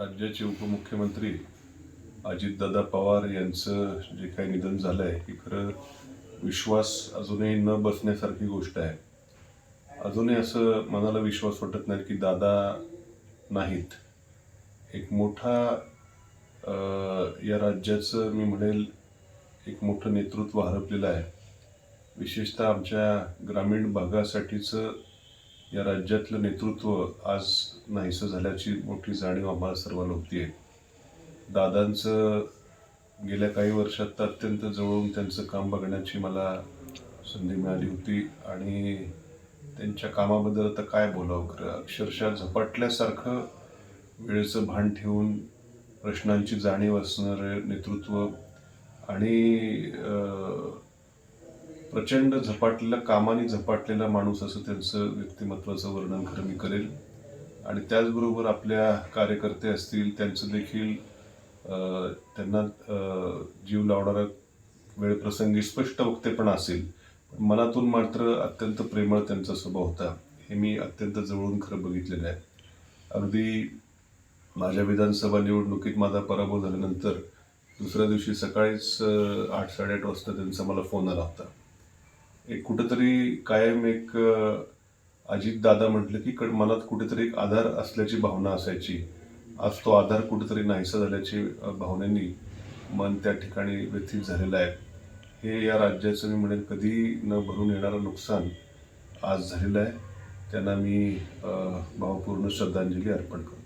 राज्याचे उपमुख्यमंत्री अजितदादा पवार यांचं जे काही निधन झालं आहे ही खरं विश्वास अजूनही न बसण्यासारखी गोष्ट आहे. अजूनही असं मनाला विश्वास वाटत नाही की दादा नाहीत. एक मोठा या राज्याचं मी म्हणेल एक मोठं नेतृत्व हरपलेलं आहे. विशेषतः आमच्या ग्रामीण भागासाठीचं या राज्यातलं नेतृत्व आज नाहीसं झाल्याची मोठी जाणीव आम्हाला सर्वांना होती. आहे दादांचं गेल्या काही वर्षात अत्यंत जवळून त्यांचं काम बघण्याची मला संधी मिळाली होती आणि त्यांच्या कामाबद्दल आता काय बोलावं खरं? अक्षरशः झपाटल्यासारखं वेळेचं भान ठेवून प्रश्नांची जाणीव असणारं नेतृत्व आणि प्रचंड झपाटलेला कामाने झपाटलेला माणूस असं त्यांचं व्यक्तिमत्वाचं वर्णन खरं मी करेल. आणि त्याचबरोबर आपल्या कार्यकर्ते असतील त्यांचं देखील त्यांना जीव लावणारा वेळप्रसंगी स्पष्ट वक्तेपणा असेल. पण मनातून मात्र अत्यंत प्रेमळ त्यांचा स्वभाव होता. हे मी अत्यंत जवळून खरं बघितलेलं आहे. अगदी माझ्या विधानसभा निवडणुकीत माझा पराभव झाल्यानंतर दुसऱ्या दिवशी सकाळीच आठ साडेआठ वाजता त्यांचा मला फोन आला होता. कुठंतरी कायम एक अजित दादा म्हटलं की कड- मनात कुठेतरी एक आधार असल्याची भावना असायची. आज तो आधार कुठेतरी नाहीसा झाल्याची भावनेनी मन त्या ठिकाणी व्यथित झालेलं आहे. हे या राज्याचं मी म्हणेन कधी न भरून येणारं नुकसान आज झालेलं आहे. त्यांना मी भावपूर्ण श्रद्धांजली अर्पण करतो.